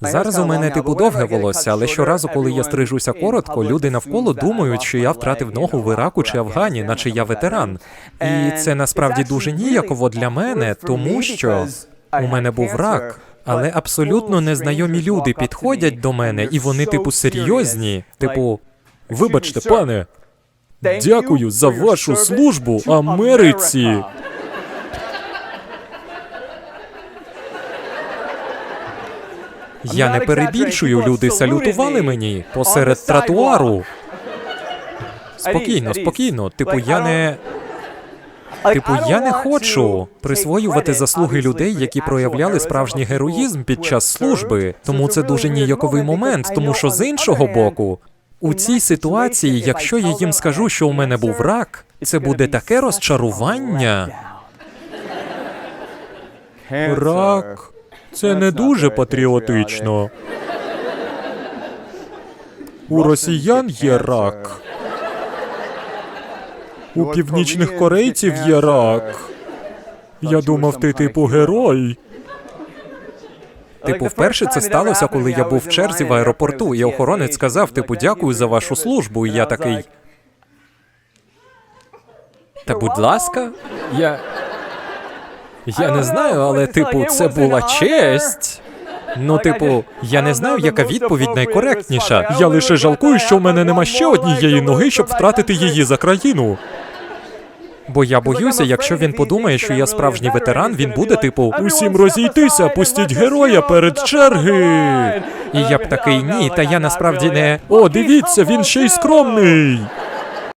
Зараз у мене типу довге волосся, але щоразу, коли я стрижуся коротко, люди навколо думають, що я втратив ногу в Іраку чи Афгані, наче я ветеран. І це насправді дуже ніяково для мене, тому що у мене був рак. Але абсолютно незнайомі люди підходять до мене, і вони, типу, серйозні. Типу, вибачте, пане, дякую за вашу службу Америці. Я не перебільшую, люди салютували мені посеред тротуару. Спокійно, спокійно. Типу, я не. Типу, я не хочу присвоювати заслуги людей, які проявляли справжній героїзм під час служби. Тому це дуже ніяковий момент, тому що з іншого боку, у цій ситуації, якщо я їм скажу, що у мене був рак, це буде таке розчарування. Рак. Це не дуже патріотично. У росіян є рак. У північних корейців є рак. Я думав, ти типу герой. Типу, вперше це сталося, коли я був в черзі в аеропорту, і охоронець сказав, типу, дякую за вашу службу. І я такий. Та будь ласка, я. Я не знаю, але типу, це була честь. Ну, типу, я не знаю, яка відповідь найкоректніша. Я лише жалкую, що в мене нема ще однієї ноги, щоб втратити її за країну. Бо я боюся, якщо він подумає, що я справжній ветеран, він буде типу усім розійтися, пустіть героя перед черги. І я б такий ні, та я насправді не. О, дивіться, він ще й скромний.